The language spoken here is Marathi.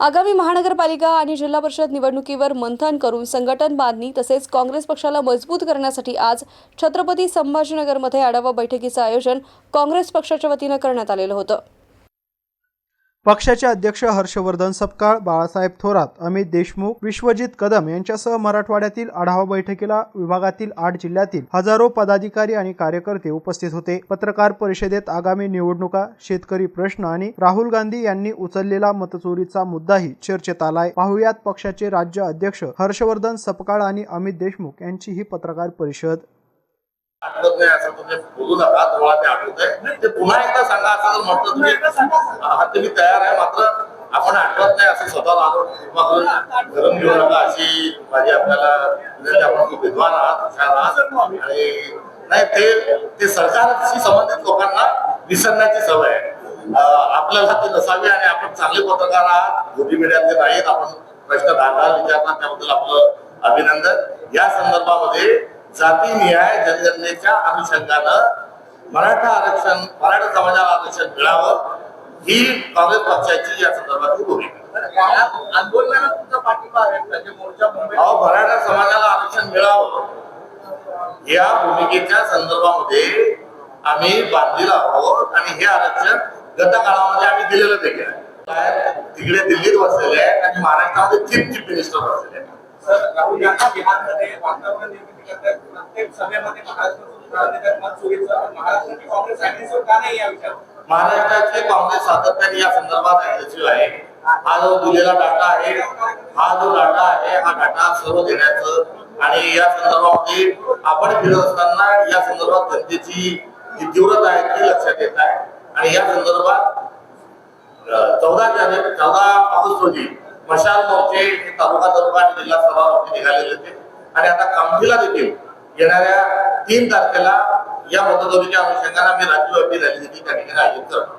आगामी महानगरपालिका आणि जिल्हा परिषद निवडणुकीवर मंथन करून संघटन बांधणी तसेच काँग्रेस पक्षाला मजबूत करण्यासाठी आज छत्रपती संभाजीनगरमध्ये आढावा बैठकीचं आयोजन काँग्रेस पक्षाच्या वतीनं करण्यात आलेलं होतं. पक्षाचे अध्यक्ष हर्षवर्धन सपकाळ बाळासाहेब थोरात अमित देशमुख विश्वजित कदम यांच्यासह मराठवाड्यातील आढावा बैठकीला विभागातील आठ जिल्ह्यातील हजारो पदाधिकारी आणि कार्यकर्ते उपस्थित होते. पत्रकार परिषदेत आगामी निवडणुका शेतकरी प्रश्न आणि राहुल गांधी यांनी उचललेला मतचोरीचा मुद्दाही चर्चेत आलाय. पाहुयात पक्षाचे राज्य अध्यक्ष हर्षवर्धन सपकाळ आणि अमित देशमुख यांची ही पत्रकार परिषद. आठवत नाही असं तुम्ही बोलू नका तुम्हाला ते आठवत आहे ते पुन्हा एकदा सांगा असं जर म्हटलं तुम्ही. हा तुम्ही तयार आहे मात्र आपण आठवत नाही असं स्वतःला आलो. गरम घेऊ नका अशी माझी आपल्याला विनंती आपण खूप विद्वान आहात आहात. आणि नाही ते ते सरकारशी संबंधित लोकांना विसरण्याची सवय आहे. आपल्याला ती नसावी आणि आपण चांगले पत्रकार आहात. मोदी मीडियातले नाहीत आपण प्रश्न धागा विचारणार त्याबद्दल आपलं अभिनंदन. या संदर्भामध्ये जाती न्याय जनगणनेच्या अनुषंगानं मराठा आरक्षण मराठा समाजाला आरक्षण मिळावं ही काँग्रेस पक्षाची या संदर्भातली भूमिका आंदोलनाला तुमचा पाठिंबा आहे म्हणजे मोर्चा मुंबईत अहो मराठा समाजाला आरक्षण मिळावं या भूमिकेच्या संदर्भामध्ये आम्ही बांधलेलो आहोत आणि हे आरक्षण गत काळामध्ये आम्ही दिलेलं देखील आहे. काय, तिकडे दिल्लीत बसलेले आहेत आणि महाराष्ट्रामध्ये चीफ चीफ मिनिस्टर बसलेले आहेत सर काँग्रेस महाराष्ट्राचे काँग्रेस सातत्याने या संदर्भात अग्रेसिव्ह आहे. हा जो दिलेला डाटा आहे हा जो डाटा आहे हा डाटा सर्व देण्याचं आणि या संदर्भामध्ये आपण फिरत असताना या संदर्भात जनतेची जी तीव्रता आहे ती लक्षात येत आहे. आणि या संदर्भात चौदा जानेवारी चौदा ऑगस्ट रोजी मशाल मोर्चे हे तालुका तालुका आणि जिल्हा सभावरती निघालेले होते. आणि आता कामठीला देखील येणाऱ्या तीन तारखेला या मतदारीच्या अनुषंगाने आम्ही राज्यव्यापी रॅली देखील त्या ठिकाणी आयोजित करतो